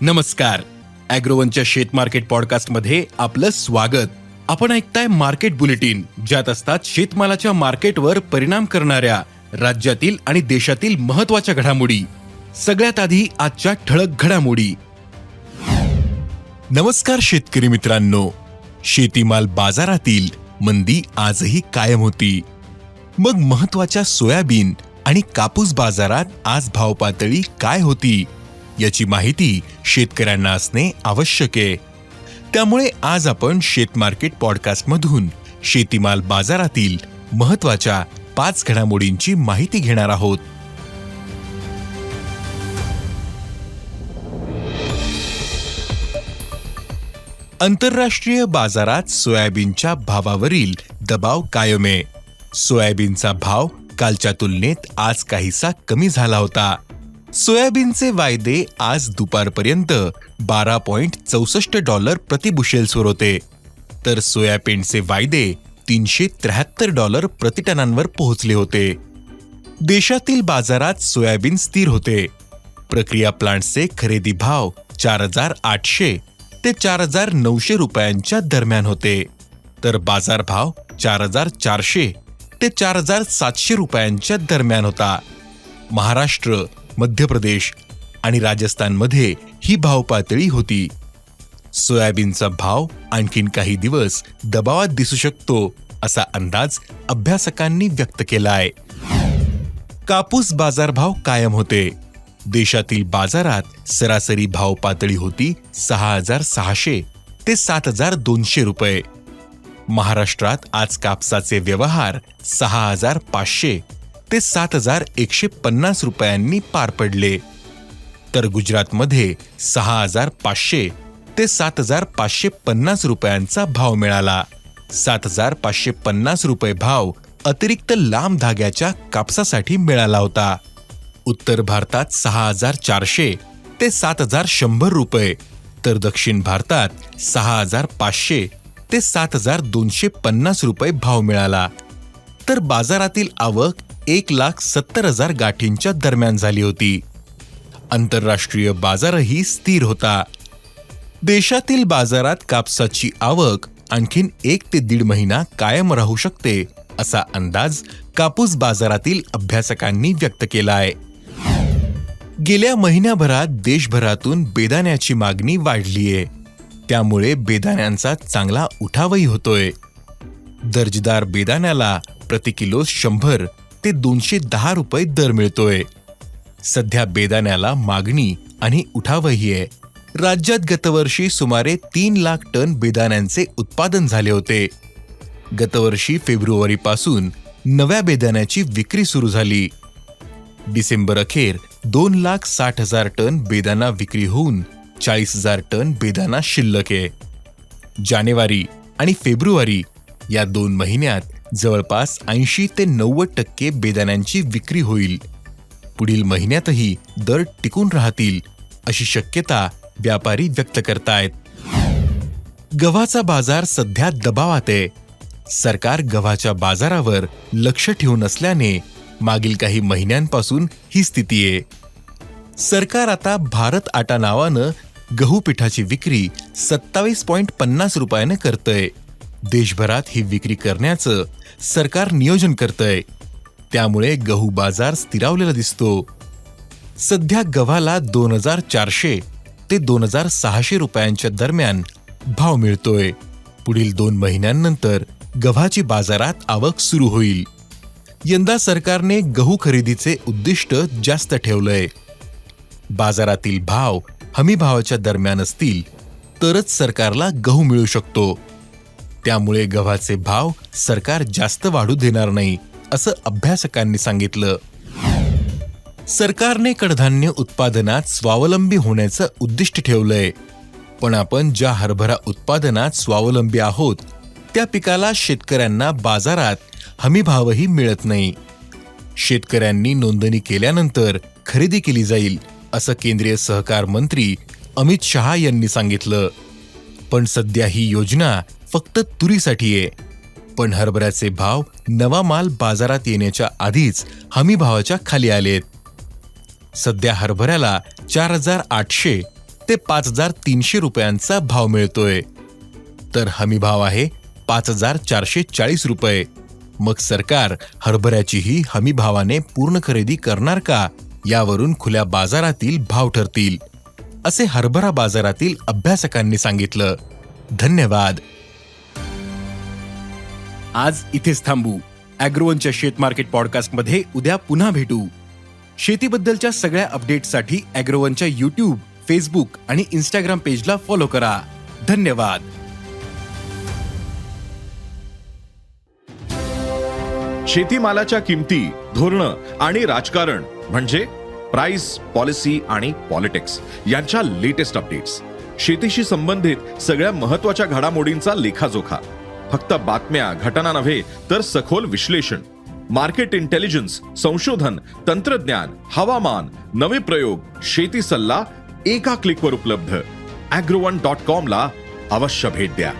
नमस्कार. अॅग्रोवनच्या शेत मार्केट पॉडकास्टमध्ये आपलं स्वागत. आपण ऐकताय मार्केट बुलेटिन ज्यात असतात शेतमालाच्या मार्केटवर परिणाम करणाऱ्या राज्यातील आणि देशातील महत्त्वाच्या घडामोडी. सगळ्यात आधी आजच्या ठळक घडामोडी. नमस्कार शेतकरी मित्रांनो. शेतीमाल बाजारातील मंदी आजही कायम होती. मग महत्त्वाच्या सोयाबीन आणि कापूस बाजारात आज भाव पातळी काय होती? याची माहिती शेतकऱ्यांना असणे आवश्यक आहे. त्यामुळे आज आपण शेतमार्केट पॉडकास्टमधून शेतीमाल बाजारातील महत्त्वाच्या पाच घडामोडींची माहिती घेणार आहोत. आंतरराष्ट्रीय बाजारात सोयाबीनच्या भावावरील दबाव कायम आहे. सोयाबीनचा भाव कालच्या तुलनेत आज काहीसा कमी झाला होता. सोयाबीनचे वायदे आज दुपारपर्यंत बारा पॉइंट चौसष्ट डॉलर प्रतिबुशेल्सवर होते. तर सोयाबीनचे वायदे तीनशे त्र्याहत्तर डॉलर प्रतिटनांवर पोहोचले होते. देशातील बाजारात सोयाबीन स्थिर होते. प्रक्रिया प्लांट्सचे खरेदी भाव चार हजार आठशे ते चार हजार नऊशे रुपयांच्या दरम्यान होते. तर बाजारभाव चार हजार चारशे ते चार हजार सातशे रुपयांच्या दरम्यान होता. महाराष्ट्र मध्य प्रदेश आणि राजस्थानमध्ये ही भाव पातळी होती. सोयाबीनचा भाव आणखीन काही दिवस दबावात दिसू शकतो असा अंदाज अभ्यासकांनी व्यक्त केला आहे कापूस बाजारभाव कायम होते. देशातील बाजारात सरासरी भाव पातळी होती सहा हजार सहाशे ते सात हजार दोनशे रुपये. महाराष्ट्रात आज कापसाचे व्यवहार सहा हजार पाचशे ते सात हजार एकशे पन्नास रुपयांनी पार पडले. तर गुजरातमध्ये सहा हजार पाचशे ते सात हजार पाचशे पन्नास रुपयांचा भाव मिळाला. सात हजार पाचशे पन्नास रुपये भाव अतिरिक्त लांब धाग्याच्या कापसासाठी मिळाला होता. उत्तर भारतात सहा हजार चारशे ते सात हजार शंभर रुपये तर दक्षिण भारतात सहा हजार पाचशे ते सात हजार दोनशे पन्नास रुपये भाव मिळाला. तर बाजारातील आवक एक लाख सत्तर हजार गाठींच्या दरम्यान झाली होती. आंतरराष्ट्रीय बाजारही स्थिर होता. देशातील बाजारात कापसाची आवक आणखीन एक ते दीड महिना कायम राहू शकते असा अंदाज कापूस बाजारातील अभ्यासकांनी व्यक्त केला आहे गेल्या महिन्याभरात देशभरातून बेदाण्याची मागणी वाढलीये. त्यामुळे बेदाण्यांचा चांगला उठावही होतोय. दर्जेदार बेदाण्याला प्रति किलो शंभर ते दोनशे दहा रुपये दर मिळतोय. सध्या बेदाण्याला मागणी आणि उठावही आहे. राज्यात गतवर्षी सुमारे तीन लाख टन बेदाण्यांचे उत्पादन झाले होते. गतवर्षी फेब्रुवारीपासून नव्या बेदाण्याची विक्री सुरू झाली. डिसेंबर अखेर दोन लाख साठ हजार टन बेदाना विक्री होऊन चाळीस हजार टन बेदाना शिल्लक आहे. जानेवारी आणि फेब्रुवारी या दोन महिन्यात जवळपास ऐंशी ते नव्वद टक्के बेदाण्यांची विक्री होईल. पुढील महिन्यातही दर टिकून राहतील अशी शक्यता व्यापारी व्यक्त करतायत. गव्हाचा बाजार सध्या दबावात आहे. सरकार गव्हाच्या बाजारावर लक्ष ठेवून असल्याने मागील काही महिन्यांपासून ही स्थिती आहे. सरकार आता भारत आटा नावानं गहू पिठाची विक्री सत्तावीस पॉइंट पन्नास रुपयानं करतंय. देशभरात ही विक्री करण्याचं सरकार नियोजन करतंय. त्यामुळे गहू बाजार स्थिरावलेला दिसतो. सध्या गव्हाला दोन हजार चारशे ते दोन हजार सहाशे रुपयांच्या दरम्यान भाव मिळतोय. पुढील दोन महिन्यांनंतर गव्हाची बाजारात आवक सुरू होईल. यंदा सरकारने गहू खरेदीचे उद्दिष्ट जास्त ठेवलंय. बाजारातील भाव हमी भावाच्या दरम्यान असतील तरच सरकारला गहू मिळू शकतो. त्यामुळे गव्हाचे भाव सरकार जास्त वाढू देणार नाही असं अभ्यासकांनी सांगितलं. सरकारने कडधान्य उत्पादनात स्वावलंबी होण्याचं उद्दिष्ट ठेवलंय. पण आपण ज्या हरभरा उत्पादनात स्वावलंबी आहोत त्या पिकाला शेतकऱ्यांना बाजारात हमीभावही मिळत नाही. शेतकऱ्यांनी नोंदणी केल्यानंतर खरेदी केली जाईल असं केंद्रीय सहकार मंत्री अमित शहा यांनी सांगितलं. पण सध्या ही योजना फक्त तुरीसाठी आहे. पण हरभऱ्याचे भाव नवा माल बाजारात येण्याच्या आधीच हमी भावाच्या खाली आलेत. सध्या हरभऱ्याला चार हजार आठशे ते पाच हजार तीनशे रुपयांचा भाव मिळतोय. तर हमी भाव आहे पाच हजार चारशे चाळीस रुपये. मग सरकार हरभऱ्याचीही हमी भावाने पूर्ण खरेदी करणार का? यावरून खुल्या बाजारातील भाव ठरतील. असे हरभरा बाजारातील अभ्यासकांनी सांगितलं. धन्यवाद. आज इथेच थांबू. अॅग्रोवनच्या शेत मार्केट पॉडकास्टमध्ये उद्या पुन्हा भेटू. शेतीबद्दलच्या सगळ्या अपडेटसाठी अॅग्रोवनच्या युट्यूब फेसबुक आणि इन्स्टाग्राम पेजला फॉलो करा. धन्यवाद. शेतीमालाच्या किमती धोरणं आणि राजकारण म्हणजे प्राइस पॉलिसी आणि पॉलिटिक्स यांच्या लेटेस्ट अपडेट्स शेतीशी संबंधित सगळ्या महत्त्वाच्या घडामोडींचा लेखाजोखा. फक्त बातम्या घटना नव्हे तर सखोल विश्लेषण. मार्केट इंटेलिजन्स संशोधन तंत्रज्ञान हवामान नवे प्रयोग शेती सल्ला एका क्लिकवर उपलब्ध. अॅग्रोवन डॉट कॉमला अवश्य भेट द्या.